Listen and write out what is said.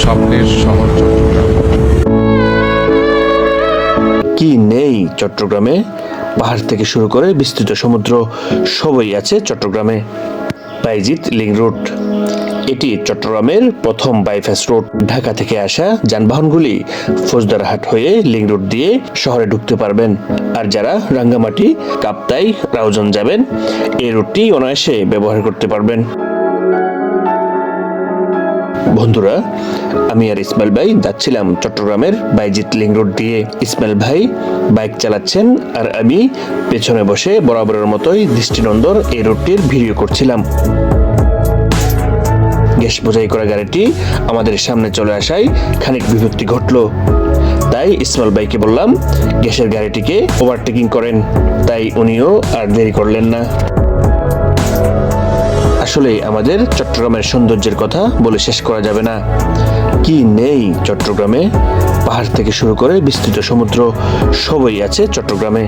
স্বপ্নের শহর চট্টগ্রাম। কি নেই চট্টগ্রামে? পাহাড় থেকে শুরু করে বিস্তৃত সমুদ্র সবই আছে চট্টগ্রামে। Bayazid link road. এটি চট্টগ্রামের প্রথম বাইপাস রোড। ঢাকা থেকে আসা যানবাহনগুলি ফৌজদারহাট হয়ে লিং রোড দিয়ে শহরে ঢুকতে পারবেন। আর যারা রাঙ্গামাটি, কাপ্তাই, রাউজন যাবেন, এই রুটটি অনায়াসে ব্যবহার করতে পারবেন। বন্ধুরা, আমি আর ইসমাইল ভাই যাচ্ছিলাম চট্টগ্রামের বাইজিৎ লিং রোড দিয়ে। ইসমাইল ভাই বাইক চালাচ্ছেন আর আমি পেছনে বসে বরাবরের মতোই দৃষ্টিনন্দর এই রোডটির ভিডিও করছিলাম। গ্যাস বোঝাই করা গাড়িটি আমাদের সামনে চলে আসায় খানিক বিভক্তি ঘটলো। তাই ইসমাইল ভাইকে বললাম, গ্যাসের গাড়িটিকে ওভারটেকিং করেন। তাই উনিও আর দেরি করলেন না। আসলে আমাদের চট্টগ্রামের সৌন্দর্যের কথা বলে শেষ করা যাবে না। কি নেই চট্টগ্রামে? পাহাড় থেকে শুরু করে বিস্তৃত সমুদ্র, সবই আছে চট্টগ্রামে।